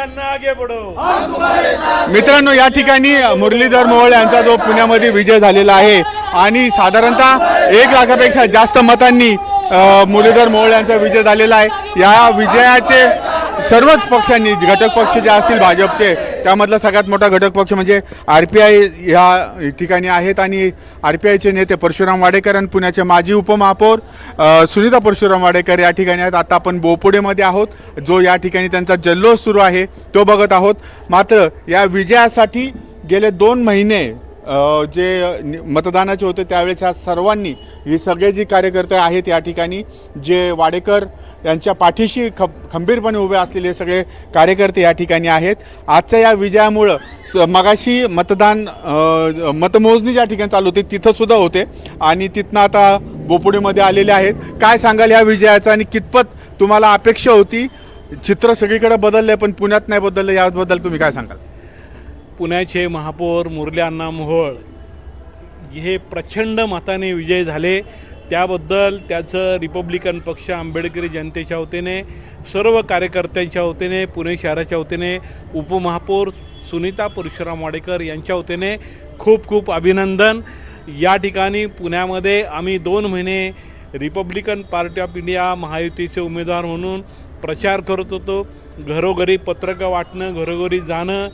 आगे मित्रांनो या ठिकाणी मुरलीधर मोहोळ यांचा जो पुण्यामध्ये विजय झालेला आहे आणि साधारणतः एक लाखापेक्षा जास्त मतांनी मुरलीधर मोहोळ यांचा विजय झालेला आहे. या विजयाचे सर्वच पक्षांनी घटक पक्ष जे असतील भाजपचे त्यामधला सगळ्यात मोठा घटक पक्ष म्हणजे आर पी आय ह्या ठिकाणी आहेत आणि आर पी आयचे नेते परशुराम वाडेकर आणि पुण्याचे माजी उपमहापौर सुनीता परशुराम वाडेकर या ठिकाणी आहेत. आता आपण बोपुडेमध्ये आहोत जो या ठिकाणी त्यांचा जल्लोष सुरू आहे तो बघत आहोत. मात्र या विजयासाठी गेले दोन महिने जे मतदानाचे होते त्यावेळेस ह्या सर्वांनी हे सगळे जी कार्यकर्ते आहेत या ठिकाणी जे वाडेकर यांच्या पाठीशी ख खंबीरपणे उभे असलेले सगळे कार्यकर्ते या ठिकाणी आहेत. आजच्या या विजयामुळं स- मगाशी मतदान मतमोजणी ज्या ठिकाणी चालू होती तिथंसुद्धा होते. आणि तिथनं आता बोपुडीमध्ये आलेले आहेत. काय सांगाल या विजयाचं आणि कितपत तुम्हाला अपेक्षा होती? चित्र सगळीकडे आहे पण पुण्यात नाही बदललं याबद्दल तुम्ही काय सांगाल? पुण्याचे महापौर मुरली अण्णा मोहोळ हे प्रचंड मताने विजय झाले. त्याबद्दल त्याचं रिपब्लिकन पक्ष आंबेडकरी जनतेच्या वतीने सर्व कार्यकर्त्यांच्या वतीने पुणे शहराच्या वतीने उपमहापौर सुनीता परशुराम वाडेकर यांच्या वतीने खूप खूप अभिनंदन. या ठिकाणी पुण्यामध्ये आम्ही दोन महिने रिपब्लिकन पार्टी ऑफ इंडिया महायुतीचे उमेदवार म्हणून प्रचार करत होतो. घरोघरी पत्रकं वाटणं घरोघरी जाणं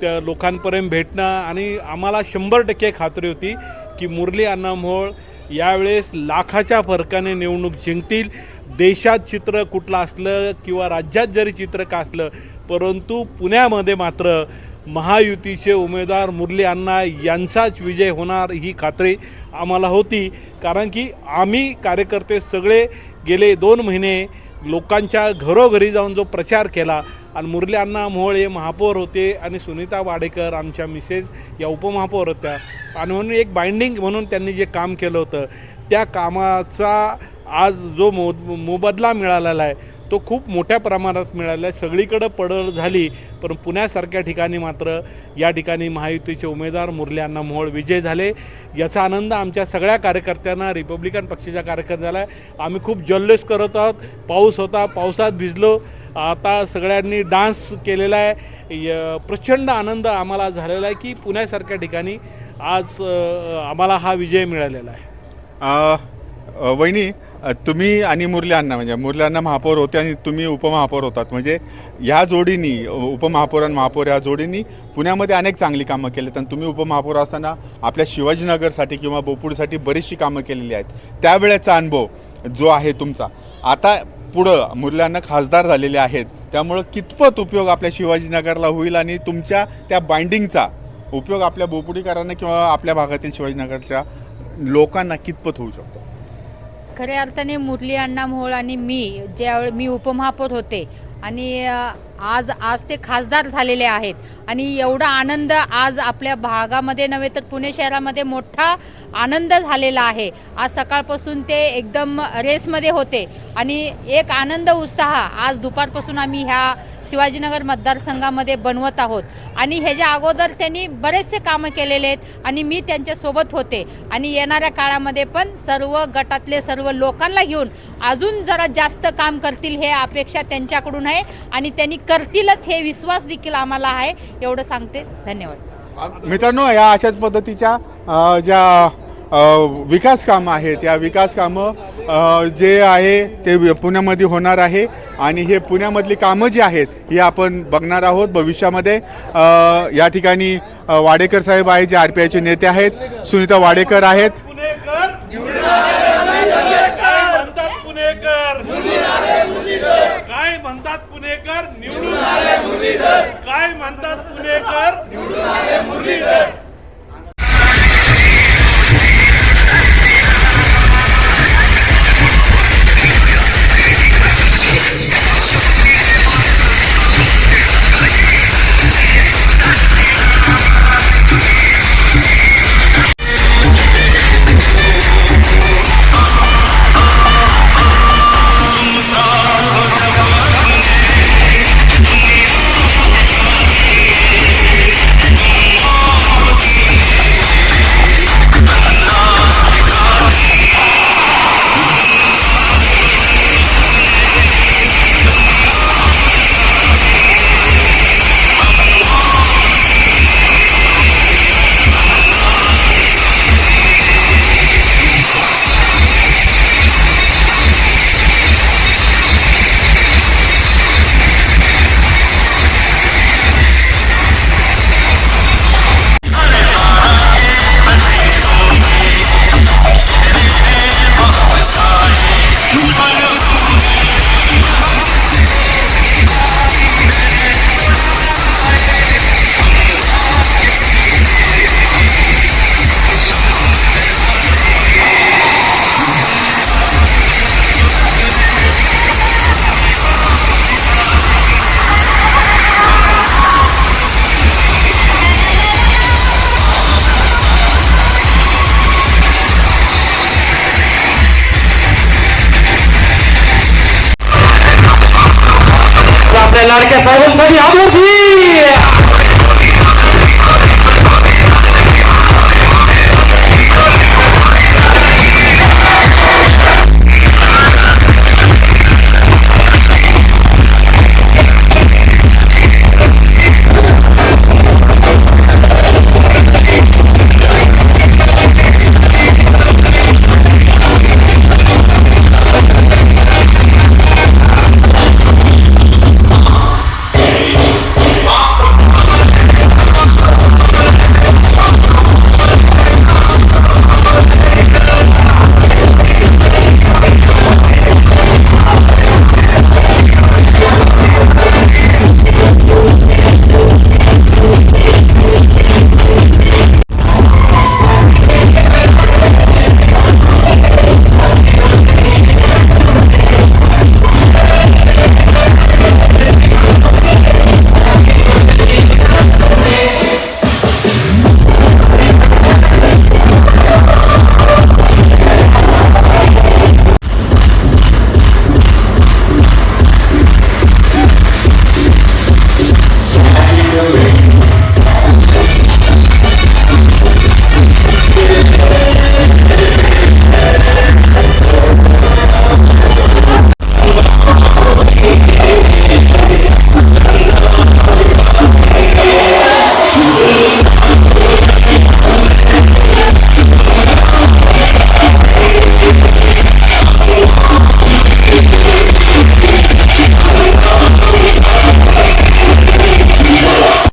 त्या लोकांपर्यंत भेटणं आणि आम्हाला शंभर टक्के खात्री होती की मुरली अण्णा मोहोळ यावेळेस लाखाच्या फरकाने निवडणूक जिंकतील. देशात चित्र कुठलं असलं किंवा राज्यात जरी चित्र का असलं परंतु पुण्यामध्ये मात्र महायुतीचे उमेदवार मुरली अण्णा यांचाच विजय होणार ही खात्री आम्हाला होती. कारण की आम्ही कार्यकर्ते सगळे गेले दोन महिने लोकांच्या घरोघरी जाऊन जो प्रचार केला आणि मुरली अण्णा मोहोळ हे महापौर होते आणि सुनीता वाडेकर आमच्या मिसेस या उपमहापौर होत्या. आणि म्हणून एक बाइंडिंग म्हणून त्यांनी जे काम केलं होतं त्या कामाचा आज जो मो मोबदला मिळालेला आहे तो खूप मोठ्या प्रमाणात मिळाला आहे. सगळीकडं पडळ झाली पण पुण्यासारख्या ठिकाणी मात्र या ठिकाणी महायुतीचे उमेदवार मुरली अण्णा मोहोळ विजय झाले. याचा आनंद आमच्या सगळ्या कार्यकर्त्यांना रिपब्लिकन पक्षाच्या कार्यकर्त्याला आहे. आम्ही खूप जल्लोष करत आहोत. पाऊस होता पावसात भिजलो. आता सगळ्यांनी डान्स केलेला आहे. य- प्रचंड आनंद आम्हाला झालेला आहे की पुण्यासारख्या ठिकाणी आज आम्हाला हा विजय मिळालेला आहे. वहिनी तुम्ही आणि मुरली अण्णा म्हणजे मुरली अण्णा महापौर होते आणि तुम्ही उपमहापौर होतात. म्हणजे ह्या जोडीनी उपमहापौर आणि महापौर या जोडीनी पुण्यामध्ये अनेक चांगली कामं केली आणि तुम्ही उपमहापौर असताना आपल्या शिवाजीनगरसाठी किंवा बोपूडसाठी बरीचशी कामं केलेली आहेत. त्यावेळेचा अनुभव जो आहे तुमचा. आता पुढं मुरली अण्णा खासदार झालेले आहेत. त्यामुळं कितपत उपयोग आपल्या शिवाजीनगरला होईल आणि तुमच्या त्या बाइंडिंगचा उपयोग आपल्या बोपुडीकरांना किंवा आपल्या भागातील शिवाजीनगरच्या लोकांना कितपत होऊ शकतो? खऱ्या अर्थाने मुरली अण्णा मोहोळ आणि मी ज्यावेळी मी उपमहापौर होते आणि आज आज ते खासदार झालेले आहेत. आणि एवढा आनंद आज आपल्या भागामध्ये नव्हे तर पुणे शहरामध्ये मोठा आनंद झालेला आहे. आज सकाळपासून ते एकदम रेसमध्ये होते. आणि एक आनंद उत्साह आज दुपारपासून आम्ही ह्या शिवाजीनगर मतदारसंघामध्ये बनवत आहोत. आणि ह्याच्या अगोदर त्यांनी बरेचसे कामं केलेले आहेत आणि मी त्यांच्यासोबत होते. आणि येणाऱ्या काळामध्ये पण सर्व गटातले सर्व लोकांना घेऊन अजून जरा जास्त काम करतील हे अपेक्षा त्यांच्याकडून आहे. आणि त्यांनी करतीलच हे विश्वास देखील आम्हाला आहे एवढं सांगते. धन्यवाद. मित्रांनो या अशाच पद्धतीच्या ज्या विकास कामं आहेत या विकास कामं जे आहे ते पुण्यामध्ये होणार आहे आणि हे पुण्यामधली कामं जी आहेत ही आपण बघणार आहोत भविष्यामध्ये. या ठिकाणी वाडेकर साहेब आहे जे आर पी आयचे नेते आहेत सुनीता वाडेकर आहेत पुणेकर काय म्हणतात पुणेकर काय म्हणतात पुणेकर निवडून आले काय म्हणतात पुणेकर? आपल्या लाडक्या साहेबांसाठी आभार.